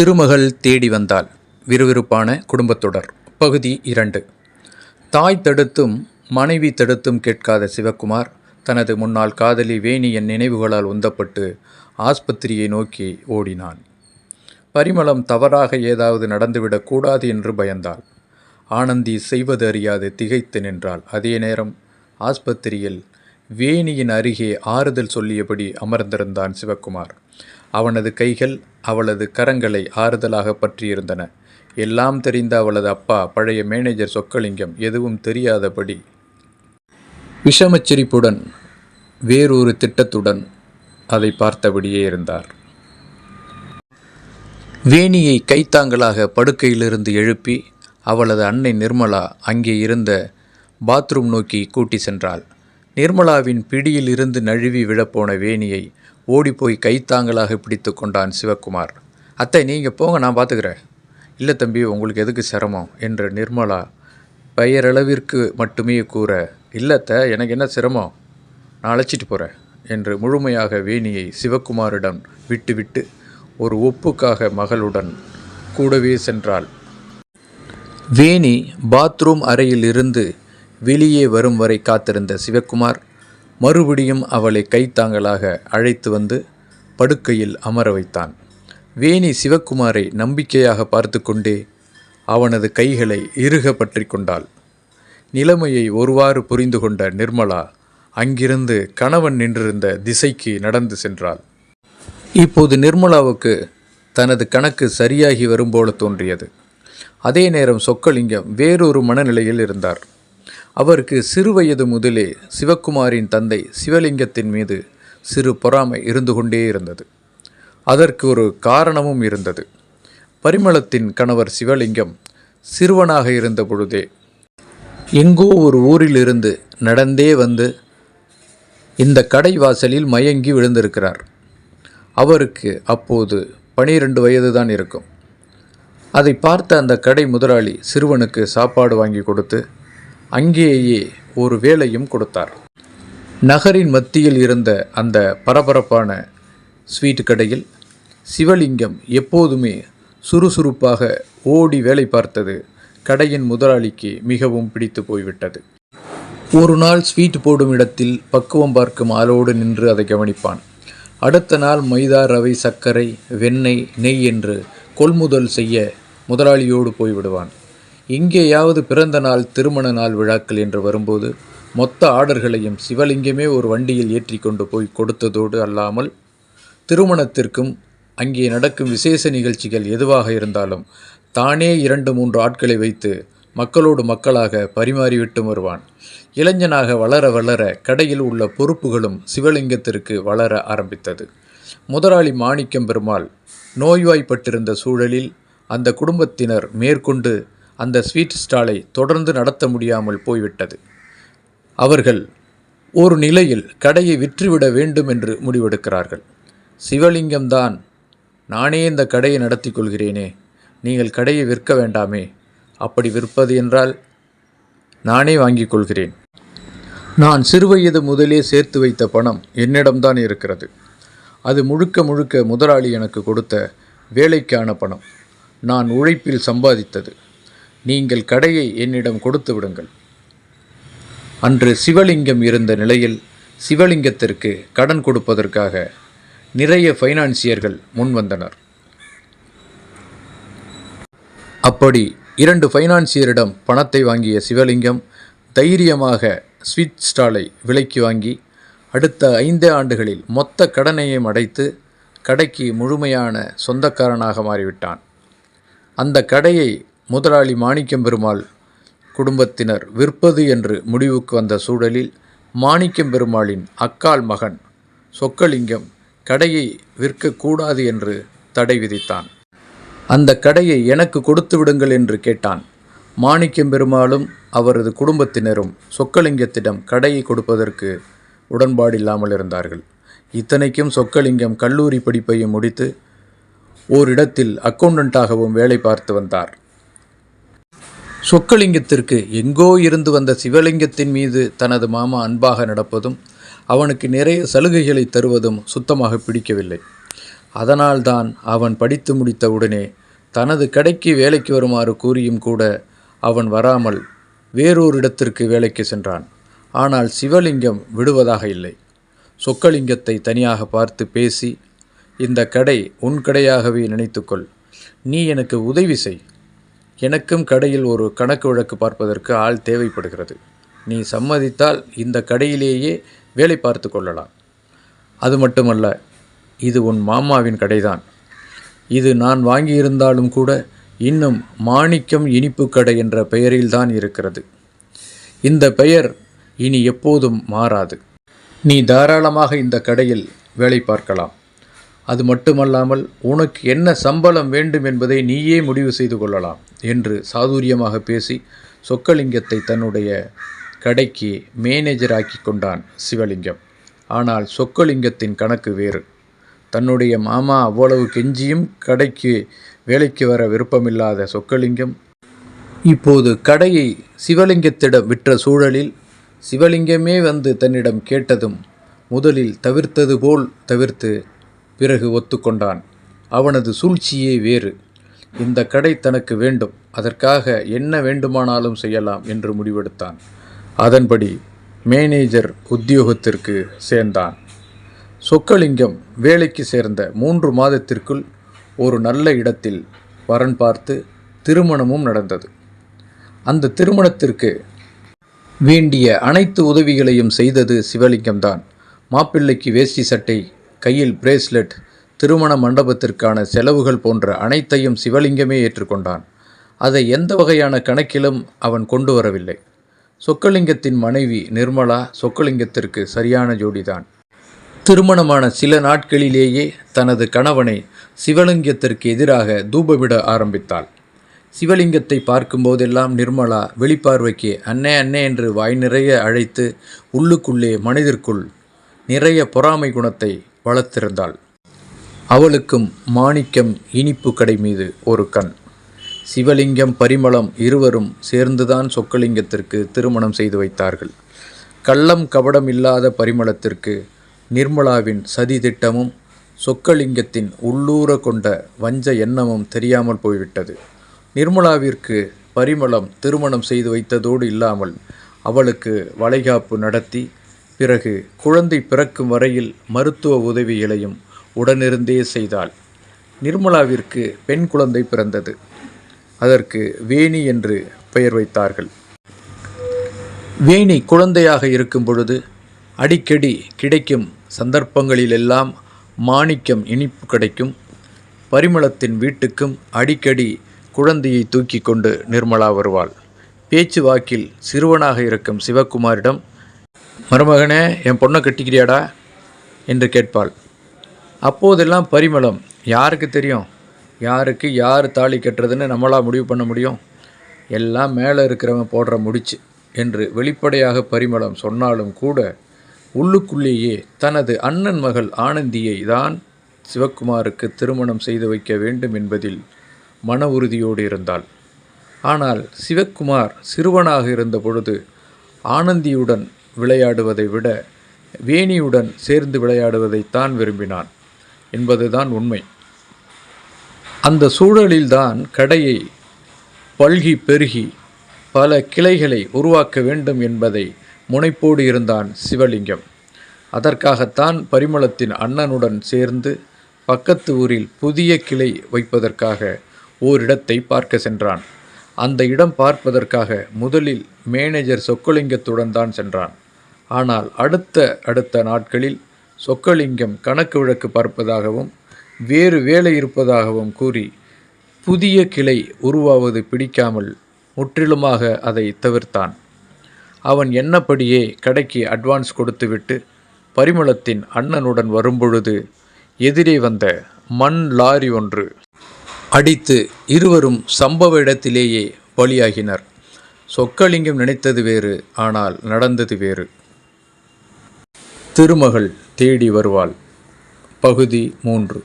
திருமகள் தேடி வந்தால் விறுவிறுப்பான குடும்பத்தொடர் பகுதி இரண்டு. தாய் தடுத்தும் மனைவி தடுத்தும் கேட்காத சிவக்குமார் தனது முன்னாள் காதலி வேணியின் நினைவுகளால் உந்தப்பட்டு ஆஸ்பத்திரியை நோக்கி ஓடினான். பரிமளம் தவறாக ஏதாவது நடந்துவிடக்கூடாது என்று பயந்தாள். ஆனந்தி செய்வது அறியாது திகைத்து நின்றாள். அதே நேரம் ஆஸ்பத்திரியில் வேணியின் அருகே ஆறுதல் சொல்லியபடி அமர்ந்திருந்தான் சிவக்குமார். அவனது கைகள் அவளது கரங்களை ஆறுதலாக பற்றியிருந்தன. எல்லாம் தெரிந்த அவளது அப்பா பழைய மேனேஜர் சொக்கலிங்கம் எதுவும் தெரியாதபடி விஷமச்சிரிப்புடன் வேறொரு திட்டத்துடன் அதை பார்த்தபடியே இருந்தார். வேணியை கைத்தாங்களாக படுக்கையிலிருந்து எழுப்பி அவளது அன்னை நிர்மலா அங்கே இருந்த பாத்ரூம் நோக்கி கூட்டி சென்றாள். நிர்மலாவின் பிடியில் இருந்து நழுவி விழப்போன வேணியை ஓடிப்போய் கைத்தாங்களாக பிடித்து கொண்டான் சிவக்குமார் அத்தை நீங்கள் போங்க நான் பார்த்துக்கிறேன் இல்லை தம்பி உங்களுக்கு எதுக்கு சிரமம்? என்று நிர்மலா பெயரளவிற்கு மட்டுமே கூற இல்லத்த எனக்கு என்ன சிரமம்? நான் அழைச்சிட்டு போகிறேன் என்று முழுமையாக வேணியை சிவக்குமாரிடம் விட்டுவிட்டு ஒரு ஒப்புக்காக மகளுடன் கூடவே சென்றாள். வேணி பாத்ரூம் அறையில் இருந்து வெளியே வரும் வரை காத்திருந்த சிவக்குமார் மறுபடியும் அவளை கைத்தாங்களாக அழைத்து வந்து படுக்கையில் அமர வைத்தான். வேணி சிவக்குமாரை நம்பிக்கையாக பார்த்து கொண்டே அவனது கைகளை இறுக பற்றி கொண்டாள். நிலைமையை ஒருவாறு புரிந்து கொண்ட நிர்மலா அங்கிருந்து கணவன் நின்றிருந்த திசைக்கு நடந்து சென்றாள். இப்போது நிர்மலாவுக்கு தனது கணக்கு சரியாகி வரும்போல தோன்றியது. அதே நேரம் சொக்கலிங்கம் வேறொரு மனநிலையில் இருந்தார். அவருக்கு சிறுவயது முதலே சிவக்குமாரின் தந்தை சிவலிங்கத்தின் மீது சிறு பொறாமை இருந்து கொண்டே இருந்தது. அதற்கு ஒரு காரணமும் இருந்தது. பரிமளத்தின் கணவர் சிவலிங்கம் சிறுவனாக இருந்த பொழுதே எங்கோ ஒரு ஊரிலிருந்து நடந்தே வந்து இந்த கடை வாசலில் மயங்கி விழுந்திருக்கிறார். அவருக்கு அப்போது பனிரெண்டு வயது தான் இருக்கும். அதை பார்த்த அந்த கடை முதலாளி சிறுவனுக்கு சாப்பாடு வாங்கி கொடுத்து அங்கேயே ஒரு வேலையும் கொடுத்தார். நகரின் மத்தியில் இருந்த அந்த பரபரப்பான ஸ்வீட் கடையில் சிவலிங்கம் எப்போதுமே சுறுசுறுப்பாக ஓடி வேலை பார்த்தது கடையின் முதலாளிக்கு மிகவும் பிடித்து போய்விட்டது. ஒரு நாள் ஸ்வீட் போடும் இடத்தில் பக்குவம் பார்க்கும் ஆளோடு நின்று அதை கவனிப்பான். அடுத்த நாள் மைதா ரவை சர்க்கரை வெண்ணெய் நெய் என்று கொள்முதல் செய்ய முதலாளியோடு போய்விடுவான். எங்கேயாவது பிறந்த நாள் திருமண நாள் விழாக்கள் என்று வரும்போது மொத்த ஆர்டர்களையும் சிவலிங்கமே ஒரு வண்டியில் ஏற்றி கொண்டு போய் கொடுத்ததோடு அல்லாமல் திருமணத்திற்கும் அங்கே நடக்கும் விசேஷ நிகழ்ச்சிகள் எதுவாக இருந்தாலும் தானே இரண்டு மூன்று ஆட்களை வைத்து மக்களோடு மக்களாக பரிமாறிவிட்டு வருவான். இளைஞனாக வளர வளர கடையில் உள்ள பொறுப்புகளும் சிவலிங்கத்திற்கு வளர ஆரம்பித்தது. முதலாளி மாணிக்கம் பெருமாள் நோய்வாய்ப்பட்டிருந்த சூழலில் அந்த குடும்பத்தினர் மேற்கொண்டு அந்த ஸ்வீட் ஸ்டாலை தொடர்ந்து நடத்த முடியாமல் போய்விட்டது. அவர்கள் ஒரு நிலையில் கடையை விற்றுவிட வேண்டும் என்று முடிவெடுக்கிறார்கள். சிவலிங்கம்தான் நானே இந்த கடையை நடத்தி கொள்கிறேனே நீங்கள் கடையை விற்க வேண்டாமே அப்படி விற்பது என்றால் நானே வாங்கிக் கொள்கிறேன். நான் சிறுவயது முதலே சேர்த்து வைத்த பணம் என்னிடம்தான் இருக்கிறது. அது முழுக்க முழுக்க முதலாளி எனக்கு கொடுத்த வேலைக்கான பணம். நான் உழைப்பில் சம்பாதித்தது. நீங்கள் கடையை என்னிடம் கொடுத்து விடுங்கள். அன்று சிவலிங்கம் இருந்த நிலையில் சிவலிங்கத்திற்கு கடன் கொடுப்பதற்காக நிறைய ஃபைனான்சியர்கள் முன் வந்தனர் அப்படி இரண்டு ஃபைனான்சியரிடம் பணத்தை வாங்கிய சிவலிங்கம் தைரியமாக ஸ்வீட் ஸ்டாலை விலைக்கு வாங்கி அடுத்த ஐந்து ஆண்டுகளில் மொத்த கடனையும் அடைத்து கடைக்கு முழுமையான சொந்தக்காரனாக மாறிவிட்டான். அந்த கடையை முதலாளி மாணிக்கம் பெருமாள் குடும்பத்தினர் விற்பது என்று முடிவுக்கு வந்த சூழலில் மாணிக்கம் பெருமாளின் அக்கால் மகன் சொக்கலிங்கம் கடையை விற்கக்கூடாது என்று தடை விதித்தான். அந்த கடையை எனக்கு கொடுத்து விடுங்கள் என்று கேட்டான். மாணிக்கம் பெருமாளும் அவரது குடும்பத்தினரும் சொக்கலிங்கத்திடம் கடையை கொடுப்பதற்கு உடன்பாடில்லாமல் இருந்தார்கள். இத்தனைக்கும் சொக்கலிங்கம் கல்லூரி படிப்பையும் முடித்து ஓரிடத்தில் அக்கௌண்டண்ட்டாகவும் வேலை பார்த்து வந்தார். சொக்கலிங்கத்திற்கு எங்கோ இருந்து வந்த சிவலிங்கத்தின் மீது தனது மாமா அன்பாக நடப்பதும் அவனுக்கு நிறைய சலுகைகளை தருவதும் சுத்தமாக பிடிக்கவில்லை. அதனால்தான் அவன் படித்து முடித்தவுடனே தனது கடைக்கு வேலைக்கு வருமாறு கூறியும் கூட அவன் வராமல் வேறொரு இடத்திற்கு வேலைக்கு சென்றான். ஆனால் சிவலிங்கம் விடுவதாக இல்லை. சொக்கலிங்கத்தை தனியாக பார்த்து பேசி இந்த கடை உன் கடையாகவே நினைத்துக்கொள். நீ எனக்கு உதவி செய். எனக்கும் கடையில் ஒரு கணக்கு வழக்கு பார்ப்பதற்கு ஆள் தேவைப்படுகிறது. நீ சம்மதித்தால் இந்த கடையிலேயே வேலை பார்த்து கொள்ளலாம். அது மட்டுமல்ல இது உன் மாமாவின் கடைதான். இது நான் வாங்கியிருந்தாலும் கூட இன்னும் மாணிக்கம் இனிப்பு கடை என்ற பெயரில்தான் இருக்கிறது. இந்த பெயர் இனி எப்போதும் மாறாது. நீ தாராளமாக இந்த கடையில் வேலை பார்க்கலாம். அது மட்டுமல்லாமல் உனக்கு என்ன சம்பளம் வேண்டும் என்பதை நீயே முடிவு செய்து கொள்ளலாம் என்று சாதுரியமாக பேசி சொக்கலிங்கத்தை தன்னுடைய கடைக்கு மேனேஜராக்கி கொண்டான் சிவலிங்கம். ஆனால் சொக்கலிங்கத்தின் கணக்கு வேறு. தன்னுடைய மாமா அவ்வளவு கெஞ்சியும் கடைக்கு வேலைக்கு வர விருப்பமில்லாத சொக்கலிங்கம் இப்போது கடையை சிவலிங்கத்திடம் விற்ற சூழலில் சிவலிங்கமே வந்து தன்னிடம் கேட்டதும் முதலில் தவிர்த்தது போல் தவிர்த்து பிறகு ஒத்துக்கொண்டான். அவனது சூழ்ச்சியே வேறு. இந்த கடை தனக்கு வேண்டும். அதற்காக என்ன வேண்டுமானாலும் செய்யலாம் என்று முடிவெடுத்தான். அதன்படி மேனேஜர் உத்தியோகத்திற்கு சேர்ந்தான். சொக்கலிங்கம் வேலைக்கு சேர்ந்த மூன்று மாதத்திற்குள் ஒரு நல்ல இடத்தில் வரன் பார்த்து திருமணமும் நடந்தது. அந்த திருமணத்திற்கு வேண்டிய அனைத்து உதவிகளையும் செய்தது சிவலிங்கம்தான். மாப்பிள்ளைக்கு வேஷ்டி சட்டை கையில் பிரேஸ்லெட் திருமண மண்டபத்திற்கான செலவுகள் போன்ற அனைத்தையும் சிவலிங்கமே ஏற்றுக்கொண்டான். அதை எந்த வகையான கணக்கிலும் அவன் கொண்டு வரவில்லை. சொக்கலிங்கத்தின் மனைவி நிர்மலா சொக்கலிங்கத்திற்கு சரியான ஜோடிதான். திருமணமான சில நாட்களிலேயே தனது கணவனை சிவலிங்கத்திற்கு எதிராக தூபமிட ஆரம்பித்தாள். சிவலிங்கத்தை பார்க்கும்போதெல்லாம் நிர்மலா வெளிப்பார்வைக்கு அன்னே அன்னே என்று வாய் நிறைய அழைத்து உள்ளுக்குள்ளே மனிதர்க்குள் நிறைய பொறாமை குணத்தை வளர்த்திருந்தாள். அவளுக்கும் மாணிக்கம் இனிப்பு கடை மீது ஒரு கண். சிவலிங்கம் பரிமளம் இருவரும் சேர்ந்துதான் சொக்கலிங்கத்திற்கு திருமணம் செய்து வைத்தார்கள். கள்ளம் கபடம் இல்லாத பரிமளத்திற்கு நிர்மலாவின் சதி திட்டமும் சொக்கலிங்கத்தின் உள்ளூர கொண்ட வஞ்ச எண்ணமும் தெரியாமல் போய்விட்டது. நிர்மலாவிற்கு பரிமளம் திருமணம் செய்து வைத்ததோடு இல்லாமல் அவளுக்கு வளைகாப்பு நடத்தி பிறகு குழந்தை பிறக்கும் வரையில் மருத்துவ உதவிகளையும் உடனிருந்தே செய்தாள். நிர்மலாவிற்கு பெண் குழந்தை பிறந்தது. அதற்கு வேணி என்று பெயர் வைத்தார்கள். வேணி குழந்தையாக இருக்கும் பொழுது அடிக்கடி கிடைக்கும் சந்தர்ப்பங்களிலெல்லாம் மாணிக்கம் இனிப்பு கிடைக்கும். பரிமளத்தின் வீட்டுக்கும் அடிக்கடி குழந்தையை தூக்கி கொண்டு நிர்மலா வருவாள். பேச்சு வாக்கில் சிறுவனாக இருக்கும் சிவகுமாரிடம் மருமகனே என் பொண்ணை கட்டிக்கிறியாடா? என்று கேட்பாள். அப்போதெல்லாம் பரிமளம் யாருக்கு தெரியும்? யாருக்கு யார் தாலி கட்டுறதுன்னு நம்மளாக முடிவு பண்ண முடியும்? எல்லாம் மேலே இருக்கிறவன் போடுற முடிச்சு என்று வெளிப்படையாக பரிமளம் சொன்னாலும் கூட உள்ளுக்குள்ளேயே தனது அண்ணன் மகள் ஆனந்தியை தான் சிவக்குமாருக்கு திருமணம் செய்து வைக்க வேண்டும் என்பதில் மன உறுதியோடு இருந்தாள். ஆனால் சிவக்குமார் சிறுவனாக இருந்த பொழுது ஆனந்தியுடன் விளையாடுவதை விட வேணியுடன் சேர்ந்து விளையாடுவதைத்தான் விரும்பினான் என்பதுதான் உண்மை. அந்த சூழலில்தான் கடையை பல்கி பெருகி பல கிளைகளை உருவாக்க வேண்டும் என்பதை முனைப்போடு இருந்தான் சிவலிங்கம். அதற்காகத்தான் பரிமளத்தின் அண்ணனுடன் சேர்ந்து பக்கத்து ஊரில் புதிய கிளை வைப்பதற்காக ஓரிடத்தை பார்க்க சென்றான். அந்த இடம் பார்ப்பதற்காக முதலில் மேனேஜர் சொக்கலிங்கத்துடன் தான் சென்றான். ஆனால் அடுத்த அடுத்த நாட்களில் சொக்கலிங்கம் கணக்கு விளக்கு பார்ப்பதாகவும் வேறு வேலை இருப்பதாகவும் கூறி புதிய கிளை உருவாவது பிடிக்காமல் முற்றிலுமாக அதை தவிர்த்தான். அவன் என்னப்படியே கடைக்கு அட்வான்ஸ் கொடுத்துவிட்டு பரிமளத்தின் அண்ணனுடன் வரும்பொழுது எதிரே வந்த மண் லாரி ஒன்று அடித்து இருவரும் சம்பவ இடத்திலேயே பலியாகினர். சொக்கலிங்கம் நினைத்தது வேறு ஆனால் நடந்தது வேறு. திருமகள் தேடி வருவாள். பகுதி மூன்று.